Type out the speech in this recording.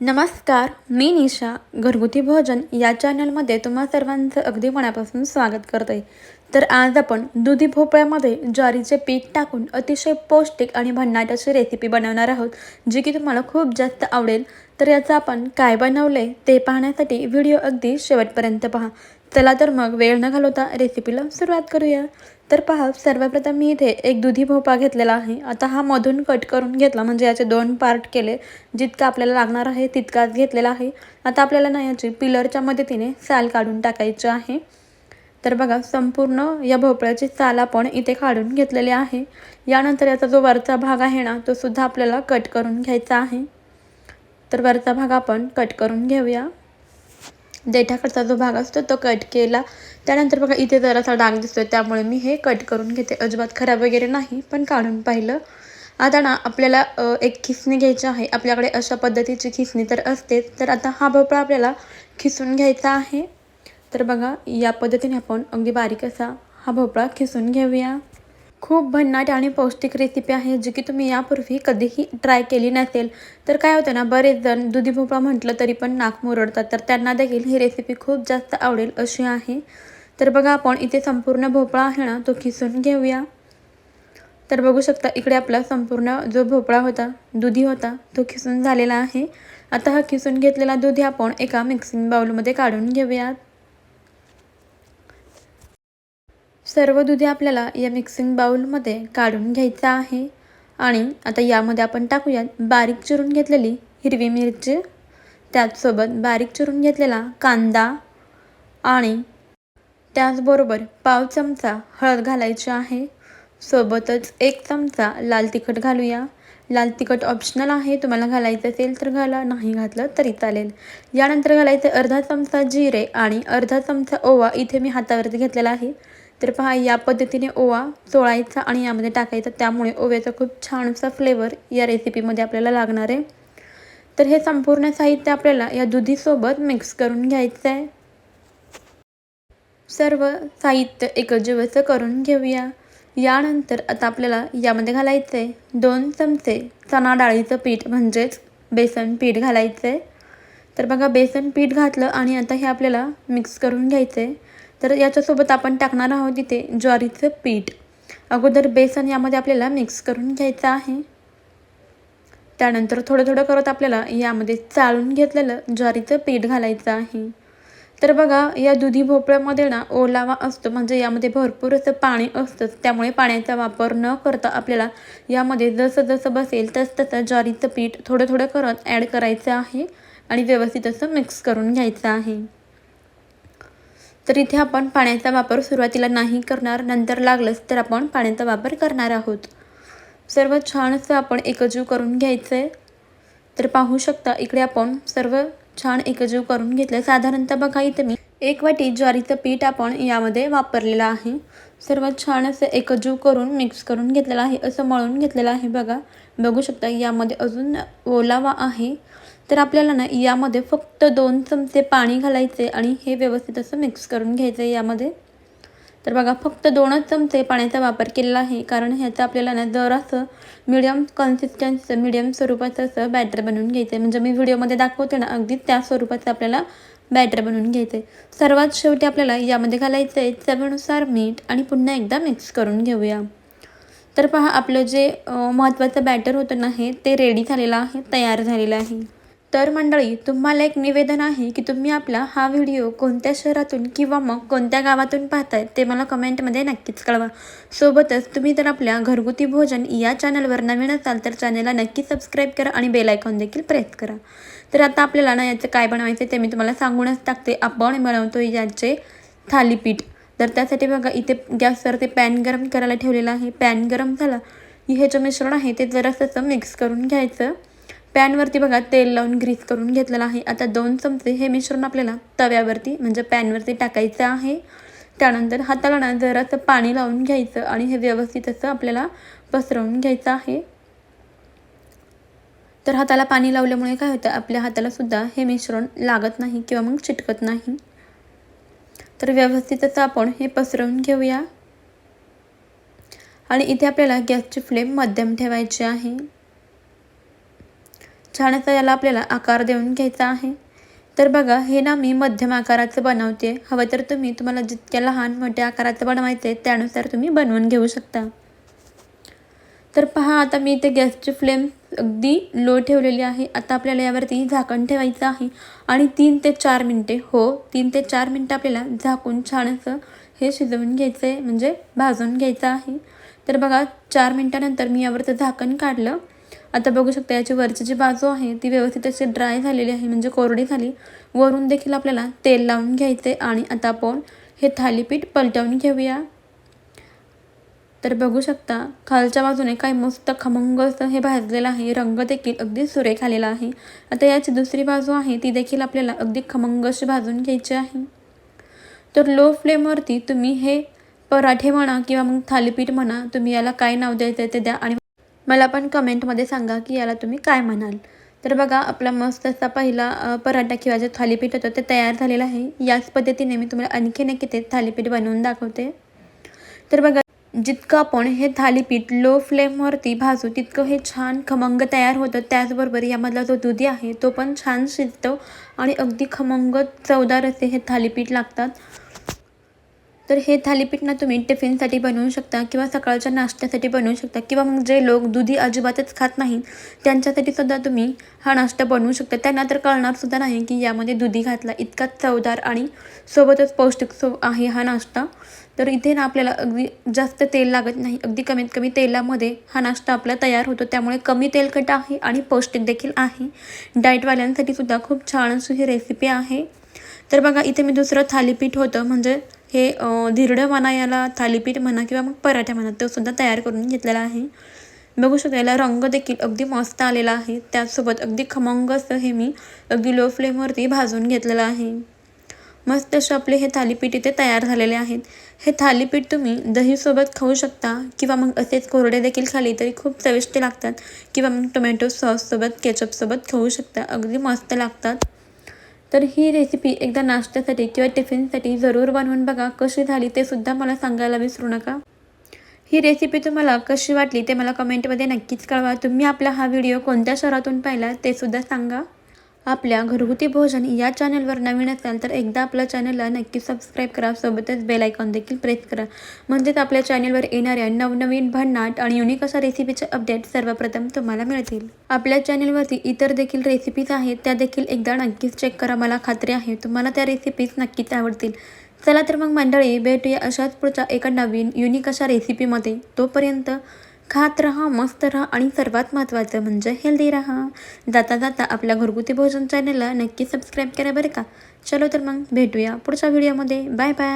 नमस्कार मी निशा घरगुती भोजन या चॅनलमध्ये तुम्हा सर्वांचं अगदी मनापासून स्वागत करते तर आज आपण दुधी भोपळ्यामध्ये ज्वारीचे पीठ टाकून अतिशय पौष्टिक आणि भन्नाट अशी रेसिपी बनवणार आहोत जी की तुम्हाला खूप जास्त आवडेल. तर याचं आपण काय बनवले ते पाहण्यासाठी व्हिडिओ अगदी शेवटपर्यंत पहा. चला तर मग वेळ न घालवता रेसिपीला सुरुवात करूया. तर पहा सर्वप्रथम मी इथे एक दुधी भोपळा घेतलेला आहे. आता हा मधून कट करून घेतला म्हणजे याचे दोन पार्ट केले. जितका आपल्याला लागणार आहे तितकाच घेतलेला आहे. आता आपल्याला ना याची पिलरच्या मदतीने साल काढून टाकायची आहे. तर बघा संपूर्ण या भोपळ्याची साल आपण इथे काढून घेतलेली आहे. यानंतर याचा जो वरचा भाग आहे ना तो सुद्धा आपल्याला कट करून घ्यायचा आहे. तर वरचा भाग आपण कट करून घेऊया. देठाकडचा जो भाग असतो तो कट केला. त्यानंतर बघा इथे जरासा डाग दिसतोय त्यामुळे मी हे कट करून घेते. अजिबात खराब वगैरे नाही पण काढून पाहिलं. आता ना आपल्याला एक खिसणी घ्यायची आहे. आपल्याकडे अशा पद्धतीची खिसणी तर असतेच. तर आता हा भोपळा आपल्याला खिसून घ्यायचा आहे. तर बघा या पद्धतीने आपण अगदी बारीक असा हा भोपळा खिसून घेऊया. खूप भन्नाट आणि पौष्टिक रेसिपी आहे जी की तुम्ही यापूर्वी कधीही ट्राय केली नसेल. तर काय होतं ना बरेच जण दुधी भोपळा म्हटलं तरी पण नाक मुरडतात. तर त्यांना देखील ही रेसिपी खूप जास्त आवडेल अशी आहे. तर बघा आपण इथे संपूर्ण भोपळा आहे ना तो खिसून घेऊया. तर बघू शकता इकडे आपला संपूर्ण जो भोपळा होता दुधी होता तो खिसून झालेला आहे. आता हा खिसून घेतलेला दुधी आपण एका मिक्सिंग बाउलमध्ये काढून घेऊयात. सर्व दुधी आपल्याला या मिक्सिंग बाउलमध्ये काढून घ्यायचं आहे. आणि आता यामध्ये आपण टाकूयात बारीक चिरून घेतलेली हिरवी मिरची. त्याचसोबत बारीक चिरून घेतलेला कांदा. आणि त्याचबरोबर पाव चमचा हळद घालायची आहे. सोबतच एक चमचा लाल तिखट घालूया. लाल तिखट ऑप्शनल आहे. तुम्हाला घालायचं असेल तर घाला नाही घातलं तरी चालेल. यानंतर घालायचं अर्धा चमचा जिरे आणि अर्धा चमचा ओवा. इथे मी हातावरती घेतलेला आहे. तर पहा या पद्धतीने ओवा चोळायचा आणि यामध्ये टाकायचा. त्यामुळे ओव्याचा खूप छानसा फ्लेवर या रेसिपीमध्ये आपल्याला लागणार आहे. तर हे संपूर्ण साहित्य आपल्याला या दुधीसोबत मिक्स करून घ्यायचं आहे सर्व साहित्य एकजीवचं करून घेऊया. यानंतर आता आपल्याला यामध्ये घालायचं आहे दोन चमचे चणा डाळीचं पीठ म्हणजेच बेसन पीठ घालायचं आहे तर बघा बेसन पीठ घातलं आणि आता हे आपल्याला मिक्स करून घ्यायचं आहे तर याच्यासोबत आपण टाकणार आहोत इथे ज्वारीचं पीठ. अगोदर बेसन यामध्ये आपल्याला मिक्स करून घ्यायचं आहे. त्यानंतर थोडं थोडं करत आपल्याला यामध्ये चाळून घेतलेलं ज्वारीचं पीठ घालायचं आहे. तर बघा या दुधी भोपळ्यामध्ये ना ओलावा असतो म्हणजे यामध्ये भरपूर असं पाणी असतं त्यामुळे पाण्याचा वापर न करता आपल्याला यामध्ये जसं जसं बसेल तसं तसं ज्वारीचं पीठ थोडं थोडं करत ॲड करायचं आहे आणि व्यवस्थित असं मिक्स करून घ्यायचं आहे. तर इथे आपण पाण्याचा वापर सुरुवातीला नाही करणार नंतर लागलंच तर आपण पाण्याचा वापर करणार आहोत. सर्व छान असं आपण एकजीव करून घ्यायचं आहे तर पाहू शकता इकडे आपण सर्व छान एकजीव करून घेतलं साधारणतः बघा इथे मी एक वाटी ज्वारीचं पीठ आपण यामध्ये वापरलेलं आहे. सर्व छान असं एकजीव करून मिक्स करून घेतलेलं आहे असं मळून घेतलेलं आहे बघा. बघू शकता यामध्ये अजून ओलावा आहे. तर आपल्याला ना यामध्ये फक्त दोन चमचे पाणी घालायचे आणि हे व्यवस्थित असं मिक्स करून घ्यायचं आहे यामध्ये. तर बघा फक्त दोनच चमचे पाण्याचा वापर केलेला आहे कारण ह्याचं आपल्याला ना जर असं मिडियम कन्सिस्टन्सीचं मिडियम स्वरूपाचं असं बॅटर बनवून घ्यायचं आहे. म्हणजे मी व्हिडिओमध्ये दाखवते ना अगदी त्या स्वरूपाचं आपल्याला बॅटर बनवून घ्यायचं आहे. सर्वात शेवटी आपल्याला यामध्ये घालायचं आहे चवीनुसार मीठ आणि पुन्हा एकदा मिक्स करून घेऊया. तर पहा आपलं जे महत्त्वाचं बॅटर होतं ना हे ते रेडी झालेलं आहे तयार झालेलं आहे. तर मंडळी तुम्हाला एक निवेदन आहे की तुम्ही आपला हा व्हिडिओ कोणत्या शहरातून किंवा मग कोणत्या गावातून पाहताय ते मला कमेंटमध्ये नक्कीच कळवा. सोबतच तुम्ही जर आपल्या घरगुती भोजन या चॅनलवर नवीन असाल तर चॅनलला नक्की सबस्क्राईब करा आणि बेल आयकॉन देखील प्रेस करा. तर आता आपल्याला ना याचं काय बनवायचं ते मी तुम्हाला सांगूनच टाकते. आपण बनवतो याचे थालीपीठ. तर त्यासाठी बघा इथे गॅसवर ते पॅन गरम करायला ठेवलेलं आहे. पॅन गरम झाला हे जे मिश्रण आहे ते जरासं मिक्स करून घ्यायचं. पॅनवरती बघा तेल लावून ग्रीस करून घेतलेलं आहे. आता दोन चमचे हे मिश्रण आपल्याला तव्यावरती म्हणजे पॅनवरती टाकायचं आहे. त्यानंतर हाताला ना जरासं पाणी लावून घ्यायचं आणि हे व्यवस्थित असं आपल्याला पसरवून घ्यायचं आहे. तर हाताला पाणी लावल्यामुळे काय होतं आपल्या हाताला सुद्धा हे मिश्रण लागत नाही किंवा मग चिटकत नाही. तर व्यवस्थित असं आपण हे पसरवून घेऊया. आणि इथे आपल्याला गॅसची फ्लेम मध्यम ठेवायची आहे. छान असं याला आपल्याला आकार देऊन घ्यायचा आहे. तर बघा हे ना मी मध्यम आकाराचं बनवते. हवं तर तुम्ही तुम्हाला जितक्या लहान मोठ्या आकाराचं बनवायचं आहे त्यानुसार तुम्ही बनवून घेऊ शकता. तर पहा आता मी इथे गॅसची फ्लेम अगदी लो ठेवलेली आहे. आता आपल्याला यावरती झाकण ठेवायचं आहे. आणि तीन ते चार मिनटे हो तीन ते चार मिनटं आपल्याला झाकून छान असं हे शिजवून घ्यायचं आहे म्हणजे भाजून घ्यायचं आहे. तर बघा चार मिनटानंतर मी यावरचं झाकण काढलं. आता बघू शकता याची वरची जी बाजू आहे ती व्यवस्थित अशी ड्राय झालेली आहे म्हणजे कोरडी झाली. वरून देखील आपल्याला तेल लावून घ्यायचे आणि आता आपण हे थालीपीठ पलटवून घेऊया. तर बघू शकता खालच्या बाजूने काय मस्त खमंग असं हे भाजलेलं आहे रंग देखील अगदी सुरेख आलेला आहे. आता याची दुसरी बाजू आहे ती देखील आपल्याला अगदी खमंग अशी भाजून घ्यायची आहे. तर लो फ्लेमवरती तुम्ही हे पराठे म्हणा किंवा मग थालीपीठ म्हणा तुम्ही याला काय नाव द्यायचं ते द्या आणि मला पण कमेंटमध्ये सांगा की याला तुम्ही काय म्हणाल. तर बघा आपला मस्त असा पहिला पराठा किंवा जे थालीपीठ होतं ते तयार झालेलं आहे. याच पद्धतीने मी तुम्हाला आणखीन एक इथे थालीपीठ बनवून दाखवते. तर बघा जितकं आपण हे थालीपीठ लो फ्लेमवरती भाजू तितकं हे छान खमंग तयार होतं. त्याचबरोबर यामधला जो दुधी आहे तो पण छान शिजतो आणि अगदी खमंग चवदार असे हे थालीपीठ लागतात. तर हे थालीपीठ ना तुम्ही टिफिनसाठी बनवू शकता किंवा सकाळच्या नाश्त्यासाठी बनवू शकता किंवा मग जे लोक दुधी अजिबातच खात नाही त्यांच्यासाठी सुद्धा तुम्ही हा नाश्ता बनवू शकता. त्यांना तर कळणारसुद्धा नाही की यामध्ये दुधी घातला इतका चवदार आणि सोबतच पौष्टिक सो आहे हा नाश्ता. तर इथे ना आपल्याला अगदी जास्त तेल लागत नाही. अगदी कमीत कमी तेलामध्ये हा नाश्ता आपला तयार होतो. त्यामुळे कमी तेलकट आहे आणि पौष्टिक देखील आहे. डाएटवाल्यांसाठी सुद्धा खूप छान अशी ही रेसिपी आहे. तर बघा इथे मी दुसरं थालीपीठ होतं. म्हणजे हे धिरडं म्हणा याला थालीपीठ म्हणा किंवा मग पराठे म्हणा तो सुद्धा तयार करून घेतलेला आहे. बघू शकता याला रंग देखील अगदी मस्त आलेला आहे. त्याचसोबत अगदी खमंग असं हे मी अगदी लो फ्लेमवरती भाजून घेतलेलं आहे. मस्त असे आपले हे थालीपीठ इथे तयार झालेले आहेत. हे थालीपीठ तुम्ही दहीसोबत खाऊ शकता किंवा मग असेच कोरडे देखील खाली तरी खूप चविष्ट लागतात किंवा मग टोमॅटो सॉससोबत केचपसोबत खाऊ शकता. अगदी मस्त लागतात. तर ही रेसिपी एकदा नाश्त्यासाठी किंवा टिफिनसाठी जरूर बनवून बघा. कशी झाली ते सुद्धा मला सांगायला विसरू नका. ही रेसिपी तुम्हाला कशी वाटली ते मला कमेंटमध्ये नक्कीच कळवा. तुम्ही आपला हा व्हिडिओ कोणत्या शहरातून पाहिला ते सुद्धा सांगा. आपल्या घरगुती भोजन या चॅनलवर नवीन असाल तर एकदा आपल्या चॅनलला नक्की सबस्क्राईब करा. सोबतच बेल आयकॉन देखील प्रेस करा. म्हणजेच आपल्या चॅनलवर येणाऱ्या नवनवीन भन्नाट आणि युनिक अशा रेसिपीचे अपडेट सर्वप्रथम तुम्हाला मिळतील. आपल्या चॅनलवरती इतर देखील रेसिपीज आहेत त्या देखील एकदा नक्कीच चेक करा. मला खात्री आहे तुम्हाला त्या रेसिपीज नक्कीच आवडतील. चला तर मग मंडळी भेटूया अशाच पुढच्या एका नवीन युनिक अशा रेसिपीमध्ये तोपर्यंत खात राहा मस्त राहा आणि सर्वात महत्त्वाचं म्हणजे हेल्दी राहा. जाता जाता आपल्या घरगुती भोजन चॅनलला नक्की सबस्क्राईब करा बरं का. चलो तर मग भेटूया पुढच्या व्हिडिओमध्ये बाय बाय